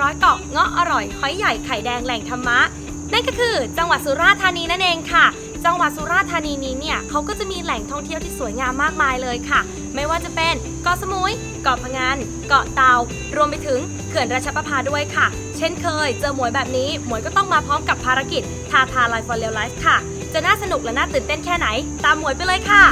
ร่อยหอยใหญ่ไข่แดงแหล่งธรรมะ นั่นก็คือจังหวัดสุราษฎร์ธานีนั่นเองค่ะ จังหวัดสุราษฎร์ธานีนี้เนี่ยเขาก็จะมีแหล่งท่องเที่ยวที่สวยงามมากมายเลยค่ะ ไม่ว่าจะเป็นเกาะสมุยเกาะพะงันเกาะเตารวมไปถึงเขื่อนราชประภาด้วยค่ะ เช่นเคย เจอหมวยแบบนี้หมวยก็ต้องมาพร้อมกับภารกิจทาทาไลฟ์ฟอร์เรลไลฟ์ค่ะ จะน่าสนุกและน่าตื่นเต้นแค่ไหน ตามหมวยไปเลยค่ะ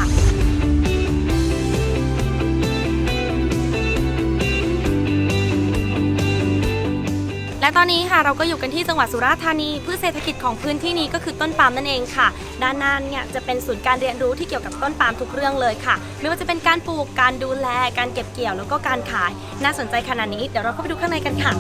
และตอนนี้ค่ะเราก็อยู่กันที่จังหวัดสุราษฎร์ธานีพืชเศรษฐกิจของพื้นที่นี้ก็คือต้นปาล์มนั่นเองค่ะ ด้านหน้าเนี่ยจะเป็นศูนย์การเรียนรู้ที่เกี่ยวกับต้นปาล์มทุกเรื่องเลยค่ะ ไม่ว่าจะเป็นการปลูกการดูแล การเก็บเกี่ยวแล้วก็การขาย น่าสนใจขนาดนี้เดี๋ยวเราเข้าไปดูข้างในกันค่ะ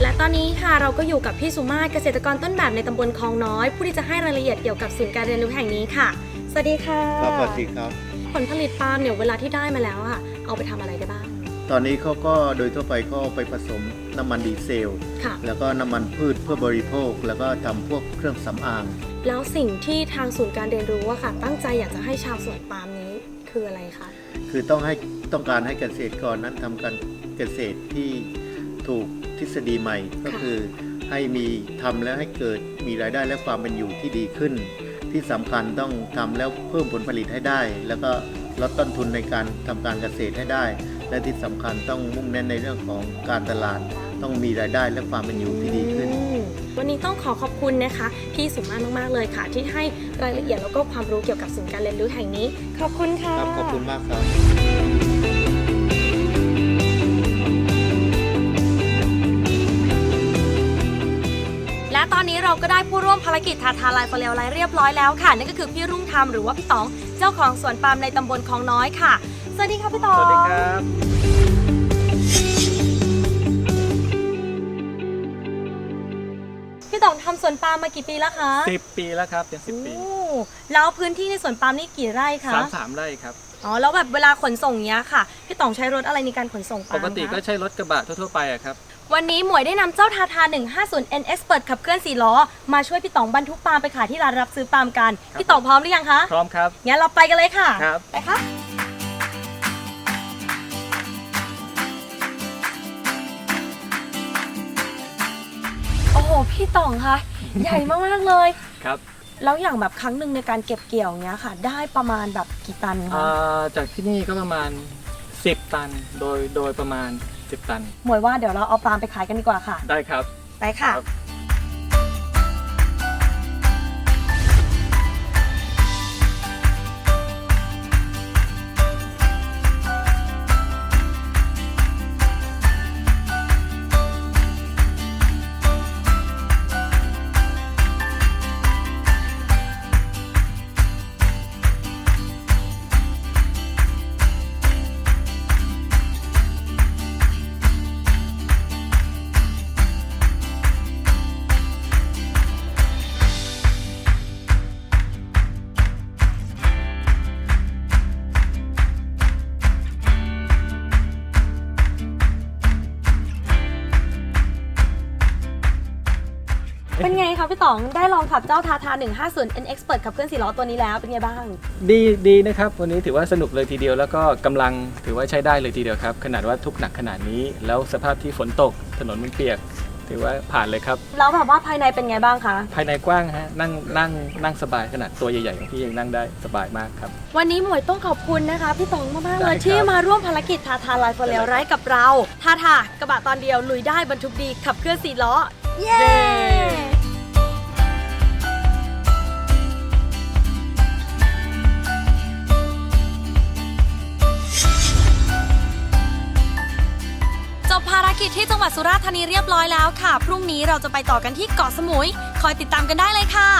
และตอนนี้ค่ะเราก็อยู่กับพี่สุมาศเกษตรกรต้นแบบในตำบลคลองน้อย ผู้ที่จะให้รายละเอียดเกี่ยวกับศูนย์การเรียนรู้แห่งนี้ค่ะ สวัสดีค่ะ ครับสวัสดีครับ ผลผลิตปาล์มเนี่ยเวลาที่ได้มาแล้วอะเอาไปทำอะไรได้บ้าง ตอนนี้เขาก็โดยทั่วไปก็ไปผสมน้ำมันดีเซล ค่ะ แล้วก็น้ำมันพืชเพื่อบริโภค แล้วก็ทำพวกเครื่องสำอาง แล้วสิ่งที่ทางศูนย์การเรียนรู้อะค่ะ ตั้งใจอยากจะให้ชาวสวนปาล์มนี้คืออะไรคะ คือต้องให้ต้องการให้เกษตรกรนั้นทำการเกษตรที่ถูกทฤษฎีใหม่ก็คือให้มีทำแล้วให้เกิดมีรายได้และความเป็นอยู่ที่ดีขึ้น ที่สำคัญต้องทำแล้วเพิ่มผลผลิตให้ได้ แล้วก็ลดต้นทุนในการทำการเกษตรให้ได้ และที่สำคัญต้องมุ่งเน้นในเรื่องของการตลาด ต้องมีรายได้และความเป็นอยู่ที่ดีขึ้นอืมวันนี้ต้องขอขอบคุณนะคะ พี่สุมาศมาก ๆ เลยค่ะ ที่ให้รายละเอียดแล้วก็ความรู้เกี่ยวกับศูนย์การเรียนรู้แห่งนี้ ขอบคุณค่ะครับขอบคุณมากครับ และตอนนี้เราก็ได้ผู้ร่วมภารกิจทาทาลายฟอเรลไลเรียบร้อยแล้วค่ะ นั่นก็คือพี่รุ่งธรรมหรือว่าพี่ต๋องเจ้าของสวนปาล์มในตำบลคลองน้อยค่ะ สวัสดีค่ะพี่ต๋อง สวัสดีครับ พี่ต๋องทำสวนปาล์มมากี่ปีแล้วคะสิบปีแล้วครับเป็นสิบปีโอ้แล้วพื้นที่ในสวนปาล์มนี่กี่ไร่คะสามสามไร่ครับ อ๋อแล้วแบบเวลาขนส่งเนี้ยค่ะ พี่ต๋องใช้รถอะไรในการขนส่งปาปล์มกติก็คะใช้รถกระบะทั่วๆไปอะครับ วันนี้หมวยได้นำเจ้าทาทา 150 N Expert ขับเคลื่อน4ล้อ มาช่วยพี่ต๋องบรรทุกปาล์มไปขายที่ร้านรับซื้อปาล์มกัน ครับ พี่ต๋องพร้อมหรือยังคะ พร้อมครับ งั้นเราไปกันเลยค่ะ ครับ ไปค่ะ โอ้โห พี่ต๋องคะ ใหญ่มาก ๆ เลย ครับแล้วอย่างแบบครั้งหนึ่งในการเก็บเกี่ยวเนี้ยค่ะ ได้ประมาณแบบกี่ตันคะ อ่าจากที่นี่ก็ประมาณ 10 ตันโดยโดยประมาณ 10 ตัน หมวยว่าเดี๋ยวเราเอาปาล์มไปขายกันดีกว่าค่ะ ได้ครับ ไปค่ะ ครับ เป็นไงคะพี่ต๋องได้ลองขับเจ้าทาทา150 N Expert ขับเคลื่อนสี่ล้อตัวนี้แล้วเป็นไงบ้าง ดีดีนะครับ วันนี้ถือว่าสนุกเลยทีเดียวแล้วก็กำลังถือว่าใช้ได้เลยทีเดียวครับ ขนาดว่าทุกข์หนักขนาดนี้ แล้วสภาพที่ฝนตกถนนมันเปียก ถือว่าผ่านเลยครับ แล้วแบบว่าภายในเป็นไงบ้างคะ ภายในกว้างฮะนั่งนั่งนั่งสบายขนาดตัวใหญ่ๆของพี่ยังนั่งได้สบายมากครับ วันนี้หมวยต้องขอบคุณนะคะพี่ต๋องมากๆได้เลครัยบที่มาร่วมภารกิจทาทาไลฟ์ฟอร์เรลไรกับเราทาทากระบะตอนเดียวลุยได้บรรทุกดีขับเคลื่อนสี่ล้อ เย้ ที่จังหวัดสุราษฎร์ธานีเรียบร้อยแล้วค่ะ พรุ่งนี้เราจะไปต่อกันที่เกาะสมุย คอยติดตามกันได้เลยค่ะ